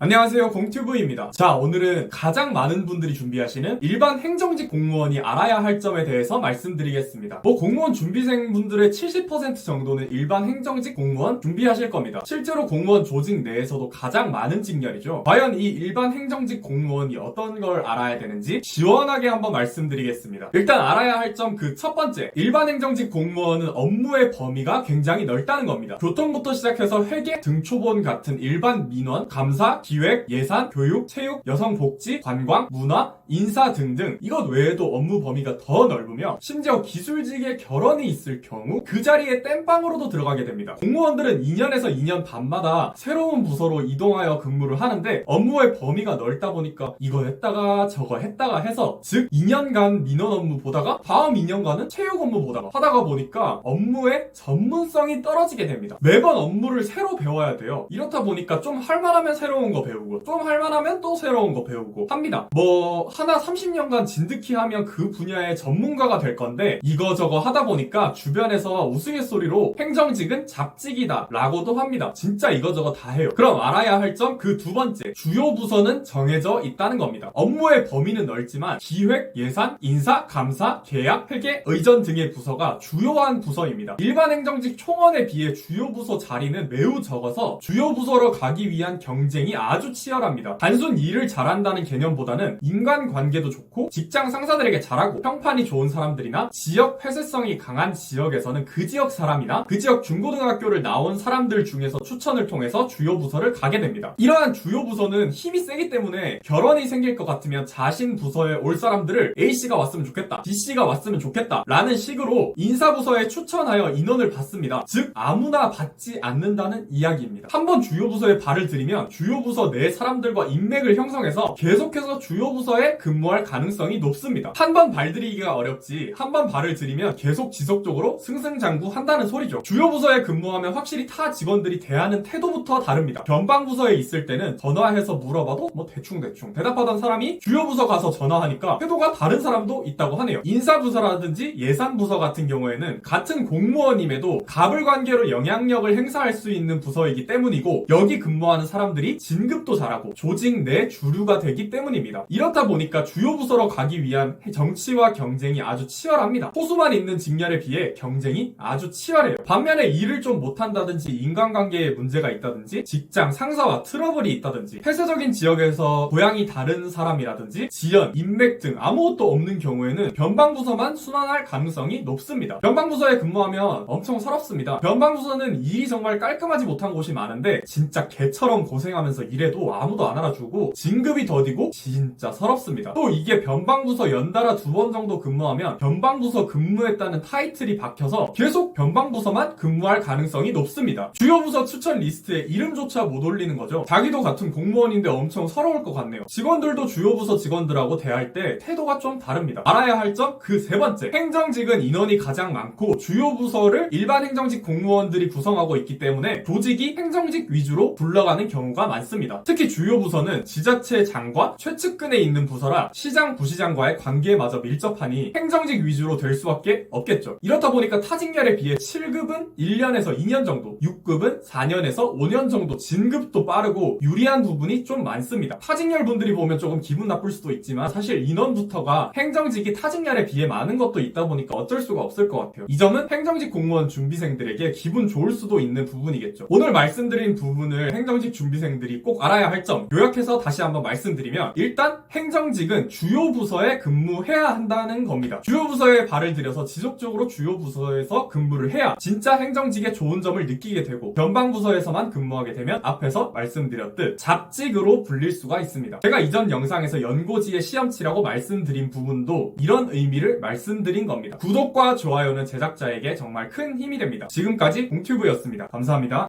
안녕하세요 공튜브입니다. 자 오늘은 가장 많은 분들이 준비하시는 일반 행정직 공무원이 알아야 할 점에 대해서 말씀드리겠습니다. 뭐 공무원 준비생 분들의 70% 정도는 일반 행정직 공무원 준비하실 겁니다. 실제로 공무원 조직 내에서도 가장 많은 직렬이죠. 과연 이 일반 행정직 공무원이 어떤 걸 알아야 되는지 시원하게 한번 말씀드리겠습니다. 일단 알아야 할 점 그 첫 번째 일반 행정직 공무원은 업무의 범위가 굉장히 넓다는 겁니다. 교통부터 시작해서 회계 등초본 같은 일반 민원 감사 기획, 예산, 교육, 체육, 여성복지, 관광, 문화, 인사 등등 이것 외에도 업무 범위가 더 넓으며 심지어 기술직에 결혼이 있을 경우 그 자리에 땜빵으로도 들어가게 됩니다. 공무원들은 2년에서 2년 반마다 새로운 부서로 이동하여 근무를 하는데 업무의 범위가 넓다 보니까 이거 했다가 저거 했다가 해서 즉 2년간 민원 업무 보다가 다음 2년간은 체육 업무 보다가 하다가 보니까 업무의 전문성이 떨어지게 됩니다. 매번 업무를 새로 배워야 돼요. 이렇다 보니까 좀 할만하면 새로운 거 배우고 좀 할만하면 또 새로운 거 배우고 합니다. 뭐 하나 30년간 진득히 하면 그 분야의 전문가가 될 건데 이거저거 하다 보니까 주변에서 우스갯소리로 행정직은 잡직이다 라고도 합니다. 진짜 이거저거 다 해요. 그럼 알아야 할 점 그 두 번째 주요 부서는 정해져 있다는 겁니다. 업무의 범위는 넓지만 기획, 예산, 인사, 감사, 계약, 회계, 의전 등의 부서가 주요한 부서입니다. 일반 행정직 총원에 비해 주요 부서 자리는 매우 적어서 주요 부서로 가기 위한 경쟁이 아주 치열합니다. 단순 일을 잘한다는 개념보다는 인간 관계도 좋고 직장 상사들에게 잘하고 평판이 좋은 사람들이나 지역 폐쇄성이 강한 지역에서는 그 지역 사람이나 그 지역 중고등학교를 나온 사람들 중에서 추천을 통해서 주요 부서를 가게 됩니다. 이러한 주요 부서는 힘이 세기 때문에 결혼이 생길 것 같으면 자신 부서에 올 사람들을 A씨가 왔으면 좋겠다, B씨가 왔으면 좋겠다 라는 식으로 인사부서에 추천하여 인원을 받습니다. 즉 아무나 받지 않는다는 이야기입니다. 한번 주요 부서에 발을 들이면 주요 부서 내 사람들과 인맥을 형성해서 계속해서 주요 부서에 근무할 가능성이 높습니다. 한 번 발들이기가 어렵지 한 번 발을 들이면 계속 지속적으로 승승장구 한다는 소리죠. 주요 부서에 근무하면 확실히 타 직원들이 대하는 태도부터 다릅니다. 변방 부서에 있을 때는 전화해서 물어봐도 뭐 대충 대충 대답하던 사람이 주요 부서 가서 전화하니까 태도가 다른 사람도 있다고 하네요. 인사 부서라든지 예산 부서 같은 경우에는 같은 공무원임에도 갑을 관계로 영향력을 행사할 수 있는 부서이기 때문이고 여기 근무하는 사람들이 진급도 잘하고 조직 내 주류가 되기 때문입니다. 이렇다 보니 까 주요 부서로 가기 위한 정치와 경쟁이 아주 치열합니다. 호수만 있는 직렬에 비해 경쟁이 아주 치열해요. 반면에 일을 좀 못한다든지 인간관계에 문제가 있다든지 직장 상사와 트러블이 있다든지 폐쇄적인 지역에서 고향이 다른 사람이라든지 지연, 인맥 등 아무것도 없는 경우에는 변방부서만 순환할 가능성이 높습니다. 변방부서에 근무하면 엄청 서럽습니다. 변방부서는 일이 정말 깔끔하지 못한 곳이 많은데 진짜 개처럼 고생하면서 일해도 아무도 안 알아주고 진급이 더디고 진짜 서럽습니다. 또 이게 변방부서 연달아 두 번 정도 근무하면 변방부서 근무했다는 타이틀이 박혀서 계속 변방부서만 근무할 가능성이 높습니다. 주요 부서 추천 리스트에 이름조차 못 올리는 거죠. 자기도 같은 공무원인데 엄청 서러울 것 같네요. 직원들도 주요 부서 직원들하고 대할 때 태도가 좀 다릅니다. 알아야 할 점 그 세 번째. 행정직은 인원이 가장 많고 주요 부서를 일반 행정직 공무원들이 구성하고 있기 때문에 조직이 행정직 위주로 굴러가는 경우가 많습니다. 특히 주요 부서는 지자체 장과 최측근에 있는 부서 라 시장 부시장과의 관계마저 밀접하니 행정직 위주로 될 수밖에 없겠죠. 이렇다 보니까 타직렬에 비해 7급은 1년에서 2년 정도, 6급은 4년에서 5년 정도 진급도 빠르고 유리한 부분이 좀 많습니다. 타직렬 분들이 보면 조금 기분 나쁠 수도 있지만 사실 인원부터가 행정직이 타직렬에 비해 많은 것도 있다 보니까 어쩔 수가 없을 것 같아요. 이 점은 행정직 공무원 준비생들에게 기분 좋을 수도 있는 부분이겠죠. 오늘 말씀드린 부분을 행정직 준비생들이 꼭 알아야 할 점 요약해서 다시 한번 말씀드리면 일단 행정 직은 주요 부서에 근무해야 한다는 겁니다. 주요 부서에 발을 들여서 지속적으로 주요 부서에서 근무를 해야 진짜 행정직의 좋은 점을 느끼게 되고 변방 부서에서만 근무하게 되면 앞에서 말씀드렸듯 잡직으로 불릴 수가 있습니다. 제가 이전 영상에서 연고지의 시험치라고 말씀드린 부분도 이런 의미를 말씀드린 겁니다. 구독과 좋아요는 제작자에게 정말 큰 힘이 됩니다. 지금까지 공튜브였습니다. 감사합니다.